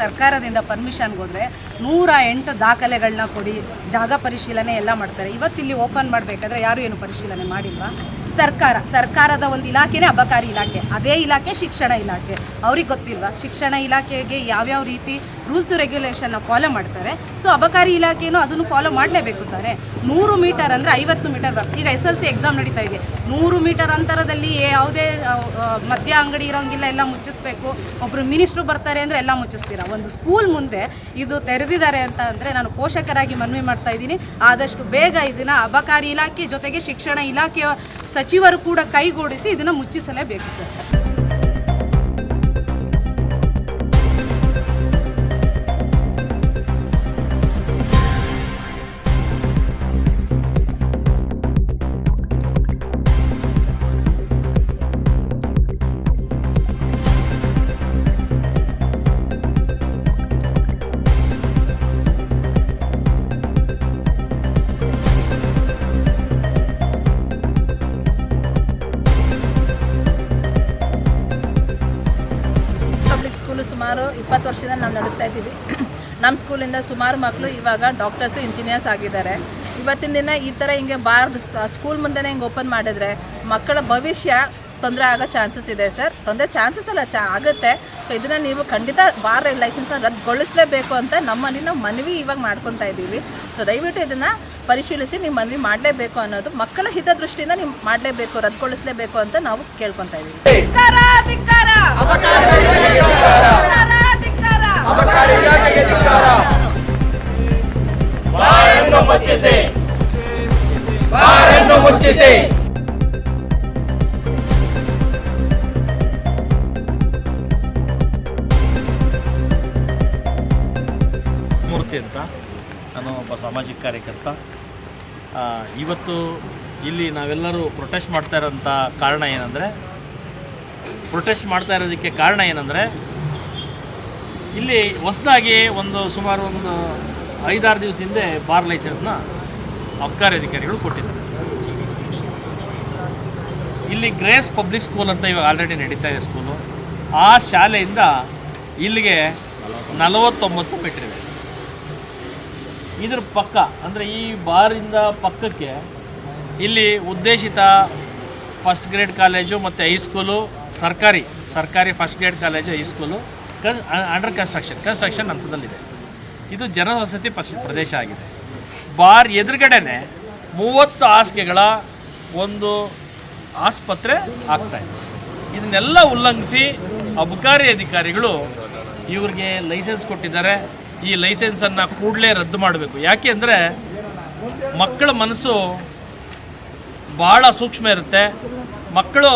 ಸರ್ಕಾರದಿಂದ ಪರ್ಮಿಷನ್ಗೆ ಹೋದರೆ ನೂರ ಎಂಟು ದಾಖಲೆಗಳನ್ನ ಕೊಡಿ, ಜಾಗ ಪರಿಶೀಲನೆ ಎಲ್ಲ ಮಾಡ್ತಾರೆ. ಇವತ್ತಿಲ್ಲಿ ಓಪನ್ ಮಾಡಬೇಕಾದ್ರೆ ಯಾರು ಏನು ಪರಿಶೀಲನೆ ಮಾಡಿಲ್ವಾ? ಸರ್ಕಾರ, ಸರ್ಕಾರದ ಒಂದು ಇಲಾಖೆನೇ ಅಬಕಾರಿ ಇಲಾಖೆ. ಅದೇ ಇಲಾಖೆ ಶಿಕ್ಷಣ ಇಲಾಖೆ. ಅವ್ರಿಗೆ ಗೊತ್ತಿಲ್ವಾ? ಶಿಕ್ಷಣ ಇಲಾಖೆಗೆ ಯಾವ್ಯಾವ ರೀತಿ ರೂಲ್ಸು ರೆಗ್ಯುಲೇಷನ್ನ ಫಾಲೋ ಮಾಡ್ತಾರೆ. ಸೊ ಅಬಕಾರಿ ಇಲಾಖೆಯೂ ಅದನ್ನು ಫಾಲೋ ಮಾಡಲೇಬೇಕು ತಾನೆ. ನೂರು ಮೀಟರ್ ಅಂದರೆ ಐವತ್ತು ಮೀಟರ್ ಈಗ ಎಸ್ ಎಲ್ ಸಿ ಎಕ್ಸಾಮ್ ನಡೀತಾ ಇದೆ. ನೂರು ಮೀಟರ್ ಅಂತರದಲ್ಲಿ ಯಾವುದೇ ಮದ್ಯ ಅಂಗಡಿ ಇರೋಂಗಿಲ್ಲ, ಎಲ್ಲ ಮುಚ್ಚಿಸ್ಬೇಕು. ಒಬ್ಬರು ಮಿನಿಸ್ಟ್ರು ಬರ್ತಾರೆ ಅಂದರೆ ಎಲ್ಲ ಮುಚ್ಚಿಸ್ತೀರ? ಒಂದು ಸ್ಕೂಲ್ ಮುಂದೆ ಇದು ತೆರೆದಿದ್ದಾರೆ ಅಂತ ಅಂದರೆ ನಾನು ಪೋಷಕರಾಗಿ ಮನವಿ ಮಾಡ್ತಾ ಇದ್ದೀನಿ. ಆದಷ್ಟು ಬೇಗ ಇದನ್ನು ಅಬಕಾರಿ ಇಲಾಖೆ ಜೊತೆಗೆ ಶಿಕ್ಷಣ ಇಲಾಖೆಯ ಸಚಿವರು ಕೂಡ ಕೈಗೂಡಿಸಿ ಇದನ್ನು ಮುಚ್ಚಿಸಲೇಬೇಕು ಸರ್. ಇಪ್ಪತ್ತು ವರ್ಷದಿಂದ ನಾವು ನಡೆಸ್ತಾ ಇದ್ದೀವಿ. ನಮ್ಮ ಸ್ಕೂಲಿಂದ ಸುಮಾರು ಮಕ್ಕಳು ಇವಾಗ ಡಾಕ್ಟರ್ಸು ಇಂಜಿನಿಯರ್ಸ್ ಆಗಿದ್ದಾರೆ. ಇವತ್ತಿನ ದಿನ ಈ ಥರ ಹಿಂಗೆ ಬಾರ್ ಸ್ಕೂಲ್ ಮುಂದೆನೇ ಹಿಂಗೆ ಓಪನ್ ಮಾಡಿದ್ರೆ ಮಕ್ಕಳ ಭವಿಷ್ಯ ತೊಂದರೆ ಆಗೋ ಚಾನ್ಸಸ್ ಇದೆ ಸರ್. ತೊಂದರೆ ಚಾನ್ಸಸ್ ಅಲ್ಲ ಚಾ ಆಗುತ್ತೆ. ಸೊ ಇದನ್ನು ನೀವು ಖಂಡಿತ ಬಾರ್ ಲೈಸೆನ್ಸ್ನ ರದ್ದುಗೊಳಿಸಲೇಬೇಕು ಅಂತ ನಮ್ಮಲ್ಲಿ ನಾವು ಮನವಿ ಇವಾಗ ಮಾಡ್ಕೊತಾ ಇದ್ದೀವಿ. ಸೊ ದಯವಿಟ್ಟು ಇದನ್ನು ಪರಿಶೀಲಿಸಿ ನೀವು ಮನವಿ ಮಾಡಲೇಬೇಕು ಅನ್ನೋದು ಮಕ್ಕಳ ಹಿತದೃಷ್ಟಿಯಿಂದ ನೀವು ಮಾಡಲೇಬೇಕು ರದ್ದುಗೊಳಿಸಲೇಬೇಕು ಅಂತ ನಾವು ಕೇಳ್ಕೊತಾ ಇದ್ದೀವಿ. ಮುಚ್ಚಿಸಿ. ಬಾರನ್ನು ಮುಚ್ಚಿಸಿ. ಮೂರ್ತಿ ಅಂತ. ನಾನು ಒಬ್ಬ ಸಾಮಾಜಿಕ ಕಾರ್ಯಕರ್ತ. ಇವತ್ತು ಇಲ್ಲಿ ನಾವೆಲ್ಲರೂ ಪ್ರೊಟೆಸ್ಟ್ ಮಾಡ್ತಾ ಇರೋಂಥ ಕಾರಣ ಏನಂದರೆ ಪ್ರೊಟೆಸ್ಟ್ ಮಾಡ್ತಾ ಇರೋದಕ್ಕೆ ಕಾರಣ ಏನಂದರೆ, ಇಲ್ಲಿ ಹೊಸದಾಗಿ ಒಂದು ಸುಮಾರು ಒಂದು ಐದಾರು ದಿವಸ ಹಿಂದೆ ಬಾರ್ ಲೈಸೆನ್ಸ್ನ ಅಬ್ಕಾರಿ ಅಧಿಕಾರಿಗಳು ಕೊಟ್ಟಿದ್ದಾರೆ. ಇಲ್ಲಿ ಗ್ರೇಸ್ ಪಬ್ಲಿಕ್ ಸ್ಕೂಲ್ ಅಂತ ಇವಾಗ ಆಲ್ರೆಡಿ ನಡೀತಾ ಇದೆ ಸ್ಕೂಲು. ಆ ಶಾಲೆಯಿಂದ ಇಲ್ಲಿಗೆ ನಲವತ್ತೊಂಬತ್ತು ಮೀಟ್ರ್ ಇದೆ. ಇದ್ರ ಪಕ್ಕ, ಅಂದರೆ ಈ ಬಾರಿಂದ ಪಕ್ಕಕ್ಕೆ ಇಲ್ಲಿ ಉದ್ದೇಶಿತ ಫಸ್ಟ್ ಗ್ರೇಡ್ ಕಾಲೇಜು ಮತ್ತು ಹೈಸ್ಕೂಲು ಸರ್ಕಾರಿ ಸರ್ಕಾರಿ first grade college high school con under construction construction ಹಂತದಲ್ಲಿದೆ. ಇದು ಜನವಸತಿ ಪಶ್ ಪ್ರದೇಶ ಆಗಿದೆ. ಬಾರ್ ಎದುರುಗಡೆನೆ ಮೂವತ್ತು ಹಾಸಿಗೆಗಳ ಒಂದು ಆಸ್ಪತ್ರೆ ಆಗ್ತಾ ಇದೆ. ಇದನ್ನೆಲ್ಲ ಉಲ್ಲಂಘಿಸಿ ಅಬಕಾರಿ ಅಧಿಕಾರಿಗಳು ಇವ್ರಿಗೆ ಲೈಸೆನ್ಸ್ ಕೊಟ್ಟಿದ್ದಾರೆ. ಈ ಲೈಸೆನ್ಸನ್ನು ಕೂಡಲೇ ರದ್ದು ಮಾಡಬೇಕು. ಯಾಕೆ ಅಂದರೆ ಮಕ್ಕಳ ಮನಸ್ಸು ಭಾಳ ಸೂಕ್ಷ್ಮ ಇರುತ್ತೆ. ಮಕ್ಕಳು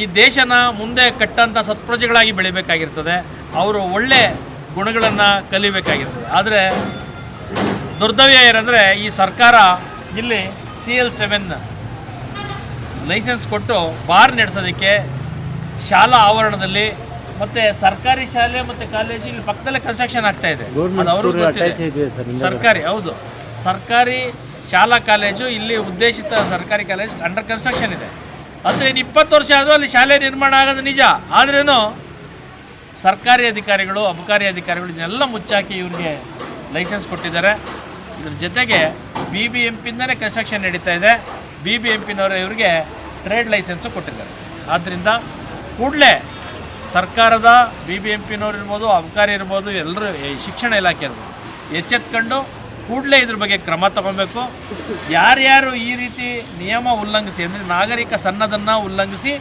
ಈ ದೇಶನ ಮುಂದೆ ಕಟ್ಟಂಥ ಸತ್ಪ್ರಜೆಗಳಾಗಿ ಬೆಳಿಬೇಕಾಗಿರ್ತದೆ. ಅವರು ಒಳ್ಳೆ ಗುಣಗಳನ್ನು ಕಲಿಬೇಕಾಗಿರ್ತದೆ. ಆದರೆ ದುರ್ದವ್ಯ ಏನಂದರೆ ಈ ಸರ್ಕಾರ ಇಲ್ಲಿ ಸಿ ಎಲ್ ಸೆವೆನ್ ಲೈಸೆನ್ಸ್ ಕೊಟ್ಟು ಬಾರ್ ನಡೆಸೋದಕ್ಕೆ ಶಾಲಾ ಆವರಣದಲ್ಲಿ ಮತ್ತೆ ಸರ್ಕಾರಿ ಶಾಲೆ ಮತ್ತೆ ಕಾಲೇಜು ಇಲ್ಲಿ ಪಕ್ಕದಲ್ಲೇ ಕನ್ಸ್ಟ್ರಕ್ಷನ್ ಆಗ್ತಾ ಇದೆ. ಸರ್ಕಾರಿ ಹೌದು. ಸರ್ಕಾರಿ ಶಾಲಾ ಕಾಲೇಜು ಇಲ್ಲಿ ಉದ್ದೇಶಿತ ಸರ್ಕಾರಿ ಕಾಲೇಜ್ ಅಂಡರ್ ಕನ್ಸ್ಟ್ರಕ್ಷನ್ ಇದೆ. ಅಂದ್ರೆ ಇನ್ನು ಇಪ್ಪತ್ತು ವರ್ಷ ಆದರೂ ಅಲ್ಲಿ ಶಾಲೆ ನಿರ್ಮಾಣ ಆಗೋದು ನಿಜ. ಆದ್ರೇನು ಸರ್ಕಾರಿ ಅಧಿಕಾರಿಗಳು, ಅಬಕಾರಿ ಅಧಿಕಾರಿಗಳು ಇದನ್ನೆಲ್ಲ ಮುಚ್ಚಾಕಿ ಇವ್ರಿಗೆ ಲೈಸೆನ್ಸ್ ಕೊಟ್ಟಿದ್ದಾರೆ. ಇದ್ರ ಜೊತೆಗೆ ಬಿ ಬಿ ಎಂ ಪಿಂದನೇ ಕನ್ಸ್ಟ್ರಕ್ಷನ್ ನಡೀತಾ ಇದೆ. ಬಿ ಬಿ ಎಂ ಪಿನವರು ಇವರಿಗೆ ಟ್ರೇಡ್ ಲೈಸೆನ್ಸು ಕೊಟ್ಟಿದ್ದಾರೆ. ಆದ್ದರಿಂದ ಕೂಡಲೇ ಸರ್ಕಾರದ ಬಿ ಬಿ ಎಂ ಪಿನವ್ರು ಇರ್ಬೋದು, ಅಬಕಾರಿ ಇರ್ಬೋದು, ಎಲ್ಲರೂ ಶಿಕ್ಷಣ ಇಲಾಖೆ ಇರ್ಬೋದು, ಎಚ್ಚೆತ್ಕೊಂಡು ಕೂಡಲೇ ಇದ್ರ ಬಗ್ಗೆ ಕ್ರಮ ತಗೊಬೇಕು. ಯಾರ್ಯಾರು ಈ ರೀತಿ ನಿಯಮ ಉಲ್ಲಂಘಿಸಿ, ಅಂದರೆ ನಾಗರಿಕ ಸನ್ನದನ್ನು ಉಲ್ಲಂಘಿಸಿ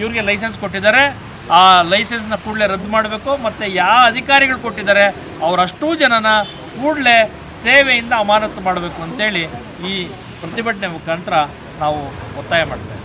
ಇವ್ರಿಗೆ ಲೈಸೆನ್ಸ್ ಕೊಟ್ಟಿದ್ದಾರೆ. ಆ ಲೈಸೆನ್ಸ್ನ ಕೂಡಲೇ ರದ್ದು ಮಾಡಬೇಕು. ಮತ್ತು ಯಾವ ಅಧಿಕಾರಿಗಳು ಕೊಟ್ಟಿದ್ದಾರೆ, ಅವರಷ್ಟೂ ಜನನ ಕೂಡಲೇ ಸೇವೆಯಿಂದ ಅಮಾನತು ಮಾಡಬೇಕು ಅಂತೇಳಿ ಈ ಪ್ರತಿಭಟನೆ ಮುಖಾಂತರ ನಾವು ಒತ್ತಾಯ ಮಾಡ್ತೇವೆ.